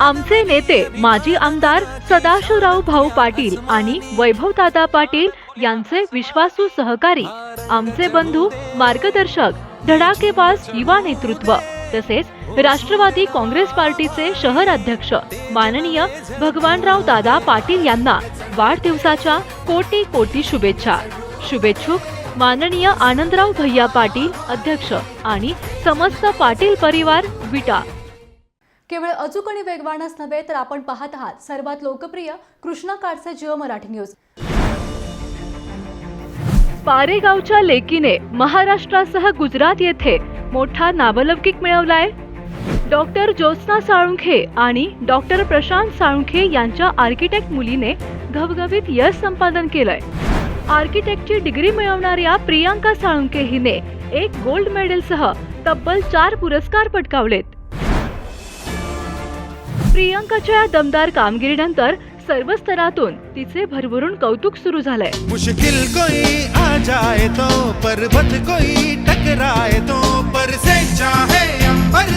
आमचे नेते माजी आमदार सदाशिवराव भाऊ पाटील आणि वैभवदादा पाटील यांचे विश्वासू सहकारी आमचे बंधू मार्गदर्शक धडाकेबाज युवा नेतृत्व तसेच राष्ट्रवादी काँग्रेस पार्टीचे शहर अध्यक्ष माननीय भगवानराव दादा पाटील यांना वाढदिवसाच्या कोटी कोटी शुभेच्छा. शुभेच्छुक माननीय आनंदराव भैया पाटील अध्यक्ष आणि समस्त पाटील परिवार विटा. केवळ अचूक आणि वेगवानच नव्हे तर आपण पाहत आहात सर्वात लोकप्रिय कृष्णा काडचे जिओ मराठी न्यूज. पारेगावच्या लेकीने महाराष्ट्रासह गुजरात येथे मोठा नावलौकिक मिळवलाय. डॉक्टर ज्योत्स्ना साळुंखे आणि डॉक्टर प्रशांत साळुंखे यांच्या आर्किटेक्ट मुलीने घवघवीत यश संपादन केलंय. आर्किटेक्टची डिग्री मिळवणाऱ्या प्रियांका साळुंखे हिने एक गोल्ड मेडलसह तब्बल चार पुरस्कार पटकावलेत. प्रियांकाच्या या दमदार कामगिरीनंतर सर्व स्तरातून तिचे भरभरून कौतुक सुरू झालंय. मुश्किल कोई आ जाए तो पर्वत कोई टकराए तो पर से चाहे अंबर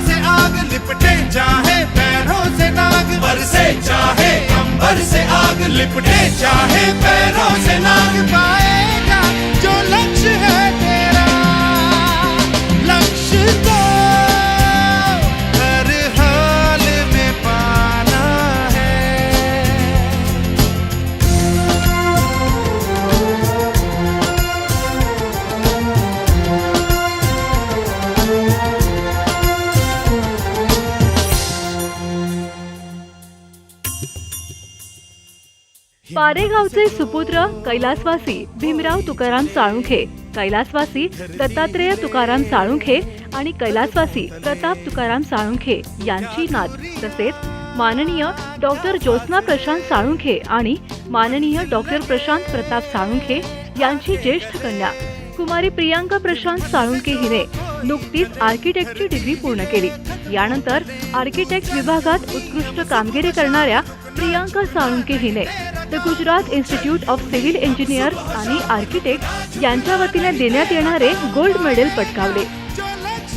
पारेगावचे सुपुत्र कैलासवासी भीमराव तुकाराम साळुंखे. कैलासवासी दत्तात्रेय तुकाराम साळुंखे आणि कैलासवासी प्रताप तुकाराम साळुंखे यांची नात तसेच माननीय डॉक्टर ज्योत्ना प्रशांत साळुंखे आणि माननीय डॉक्टर प्रशांत प्रताप साळुंखे यांची ज्येष्ठ कन्या. कुमारी प्रियांका प्रशांत साळुंके हिने नुकतीच आर्किटेक्टची डिग्री पूर्ण केली. यानंतर आर्किटेक्ट विभागात उत्कृष्ट कामगिरी करणाऱ्या प्रियांका साळुंके हिने the Gujarat institute of civil engineer आणि आर्किटेक्ट यांच्या वतीने देण्यात येणारे गोल्ड मेडल पटकावले.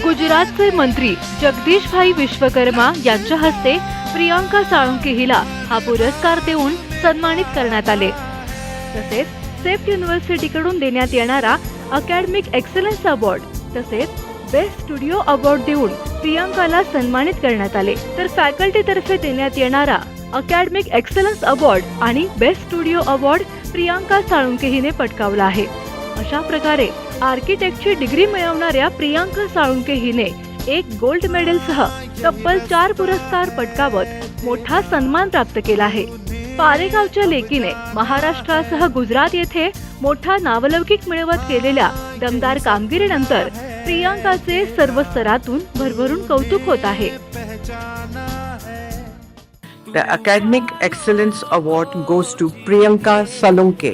गुजरातचे मंत्री जगदीश भाई विश्वकर्मा यांच्या हस्ते प्रियांका साळुंके हिला हा पुरस्कार देऊन सन्मानित करण्यात आले. तसेच सेफ्ट युनिव्हर्सिटीकडून देण्यात येणारा अकॅडमिक एक्सलन्स अवॉर्ड तसेच बेस्ट स्टुडिओ अवॉर्ड देऊन प्रियांकाला सन्मानित करण्यात आले. तर फॅकल्टीतर्फे देण्यात येणारा अकॅडमिक एक्सलन्स अवॉर्ड आणि best studio award Priyanka Salunke हिने पटकावला आहे. अशा प्रकारे आर्किटेक्टची डिग्री मिळवणाऱ्या प्रियांका साळुंके हिने एक गोल्ड मेडलसह तब्बल चार पुरस्कार पटकावत मोठा सन्मान प्राप्त केला आहे. पारेगावच्या लेकीने महाराष्ट्रासह गुजरात येथे मोठा नावलौकिक मिळवत केलेल्या दमदार कामगिरीनंतर प्रियांकाचे सर्व स्तरातून भरभरून कौतुक होत आहे. The Academic Excellence Award goes to Priyanka सलोंके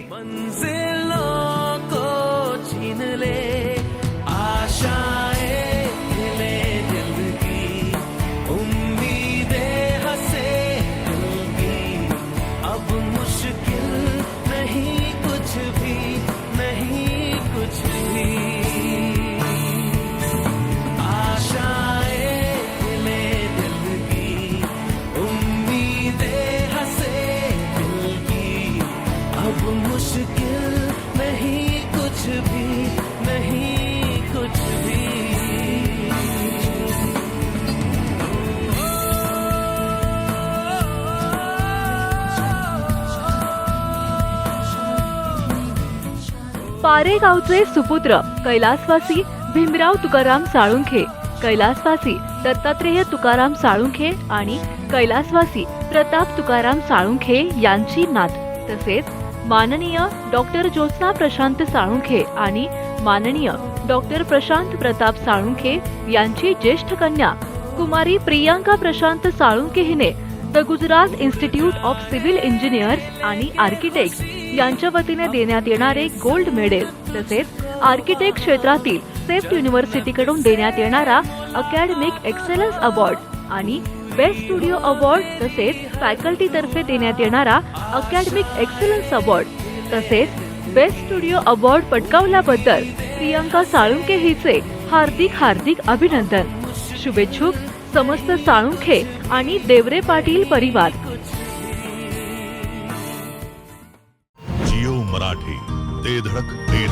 पारेगावचे सुपुत्र कैलासवासी भीमराव तुकाराम साळुंखे. कैलासवासी दत्तात्रेय तुकाराम साळुंखे आणि कैलासवासी प्रताप तुकाराम साळुंखे यांची नात. तसेच माननीय डॉक्टर ज्योत्स्ना प्रशांत साळुंखे आणि माननीय डॉक्टर प्रशांत प्रताप साळुंखे यांची ज्येष्ठ कन्या कुमारी प्रियांका प्रशांत साळुंखे हिने the Gujarat institute of civil engineers आणि आर्किटेक्ट यांच्या वतीने देण्यात येणारे गोल्ड मेडल तसेच आर्किटेक्ट क्षेत्रातील सेफ्ट युनिव्हर्सिटीकडून देण्यात येणारा अकॅडमिक एक्सलन्स अवॉर्ड आणि बेस्ट स्टुडिओ अवॉर्ड तसेच फॅकल्टीतर्फे देण्यात येणारा अकॅडमिक एक्सलन्स अवॉर्ड तसेच बेस्ट स्टुडिओ अवॉर्ड पटकावल्याबद्दल प्रियंका साळुंके हिचे हार्दिक हार्दिक अभिनंदन. शुभेच्छुक समस्त साळुंखे आणि देवरे पाटील परिवार. ते धडक ते